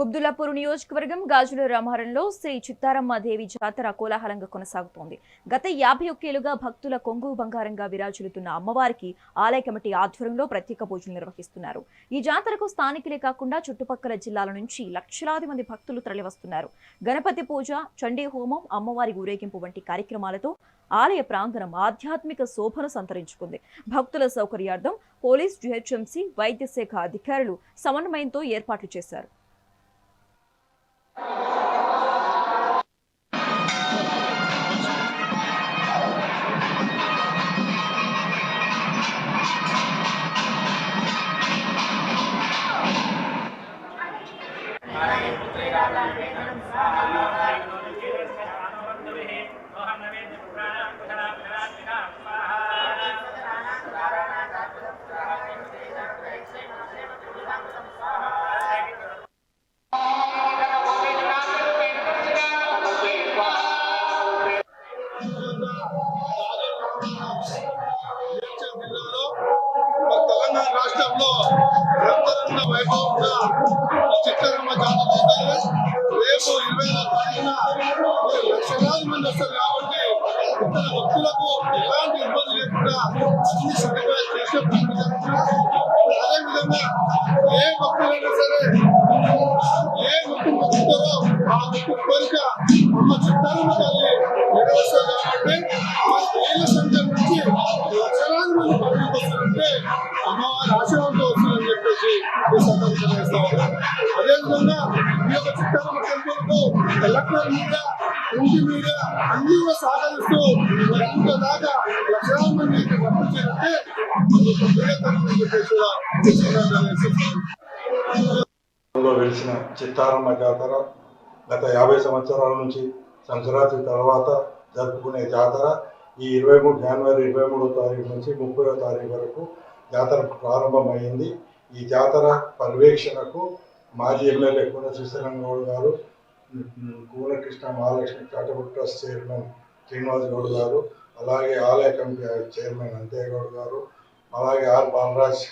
కుబ్దులాపూర్ నియోజకవర్గం గాజుల రామవరంలో శ్రీ చిత్తారమ్మ దేవి జాతర కోలాహలంగా కొనసాగుతోంది. గత యాభై ఒక్కేళ్ళుగా భక్తుల కొంగు బంగారంగా విరాజిల్లుతున్న అమ్మవారికి ఆలయ కమిటీ ఆధ్వర్యంలో ప్రత్యేక పూజలు నిర్వహిస్తున్నారు. ఈ జాతరకు స్థానికులే కాకుండా చుట్టుపక్కల జిల్లాల నుంచి లక్షలాది మంది భక్తులు తరలివస్తున్నారు. గణపతి పూజ చండీ హోమం అమ్మవారి ఊరేగింపు వంటి కార్యక్రమాలతో ఆలయ ప్రాంగణం ఆధ్యాత్మిక శోభను సంతరించుకుంది. భక్తుల సౌకర్యార్థం పోలీస్ జిహెచ్ఎంసీ వైద్య శాఖ అధికారులు సమన్వయంతో ఏర్పాట్లు చేశారు. తెలంగాణ రాష్ట్రంలో రంగరంగ వైభవంగా చిత్తరమ్మ జాతర భక్తులకు ఎలాంటి ఇబ్బంది లేకుండా అన్ని సదుపాయాలు చేసే పనులు జరుగుతున్నాయి అదేవిధంగా ఏ భక్తులైనా సరే ఏ భక్తులు మొక్కుతారో ఆ భక్తు కోరిక అమ్మ చిత్తారమ్మ తల్లి నెరవేర్చారు కాబట్టి మన ఏళ్ళ సంఖ్య నుంచి లక్షలాది మంది పబ్లిక్ వస్తారంటే అమ్మవారి ఆశీర్వాదంతో వస్తుందని చెప్పేసి ఈ సందర్భంగా చేస్తా. ఉన్నాం అదేవిధంగా ఈ యొక్క చిత్తారమ్మ టెంపుల్కు కలెక్టర్ ఇంటి మీద అన్ని కూడా సహకరిస్తూ మరి ఇంత దాకా లక్షలాది మంది పంపించారంటే వెలిసిన చిత్తారమ్మ జాతర గత యాభై సంవత్సరాల నుంచి సంక్రాంతి తర్వాత జరుపుకునే జాతర ఈ ఇరవై మూడు జనవరి ఇరవై మూడో తారీఖు నుంచి ముప్పై తారీఖు వరకు జాతర ప్రారంభమైంది. ఈ జాతర పర్యవేక్షణకు మాజీ ఎమ్మెల్యే కూన శ్రీశైలం గారు Koona Krishna Mahalakshmi charitable trust chairman Srinivas Goud గారు అలాగే ఆలయ కమిటీ చైర్మన్ అంతే గౌడ్ గారు అలాగే ఆర్ బాలరాజ్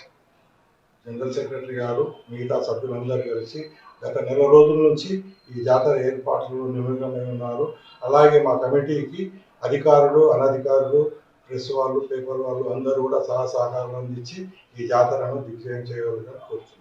జనరల్ సెక్రటరీ గారు మిగతా సభ్యులందరూ కలిసి గత నెల రోజుల నుంచి ఈ జాతర ఏర్పాట్లు నిమగ్నమై ఉన్నారు. అలాగే మా కమిటీకి అధికారులు అనధికారులు ప్రెస్ వాళ్ళు పేపర్ వాళ్ళు అందరూ కూడా సహా సహకారం అందించి ఈ జాతరను దిగ్విజయం చేయగలుగుతారు కోరుతున్నాను